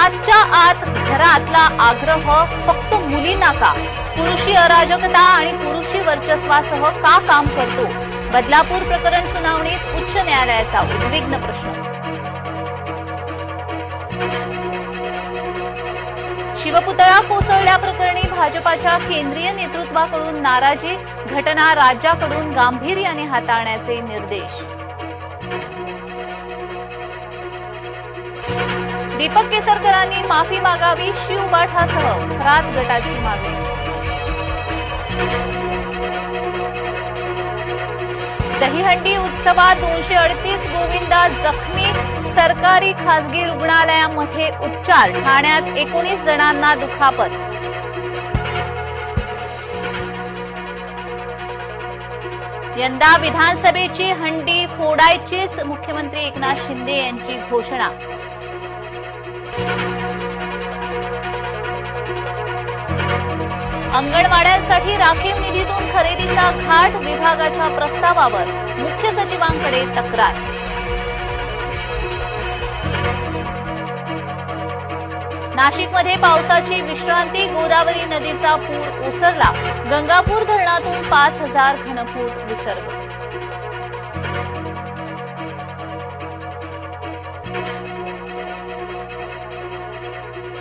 सातच्या आत घरातला आग्रह फक्त मुलींना का? पुरुषी अराजकता आणि पुरुषी वर्चस्वासह का काम करतो? बदलापूर प्रकरण सुनावणीत उच्च न्यायालयाचा उद्विग्न प्रश्न. शिवपुतळा कोसळल्याप्रकरणी भाजपाच्या केंद्रीय नेतृत्वाकडून नाराजी घटना राज्याकडून गांभीर्याने हाताळण्याचे निर्देश. दीपक केसरकरांनी माफी मागावी शिवबाठासह खरात गटाची मागणी. दहीहंडी उत्सवात दोनशे अडतीस गोविंदा जखमी सरकारी खासगी रुग्णालयामध्ये उपचार ठाण्यात एकोणीस जणांना दुखापत. यंदा विधानसभेची हंडी फोडायचीच मुख्यमंत्री एकनाथ शिंदे यांची घोषणा. अंगणवाड्यांसाठी राखीव निधीतून खरेदीचा घाट विभागाच्या प्रस्तावावर मुख्य सचिवांकडे तक्रार. नाशिकमध्ये पावसाची विश्रांती गोदावरी नदीचा पूर ओसरला. गंगापूर धरणातून पाच हजार घनफूट विसर्ग.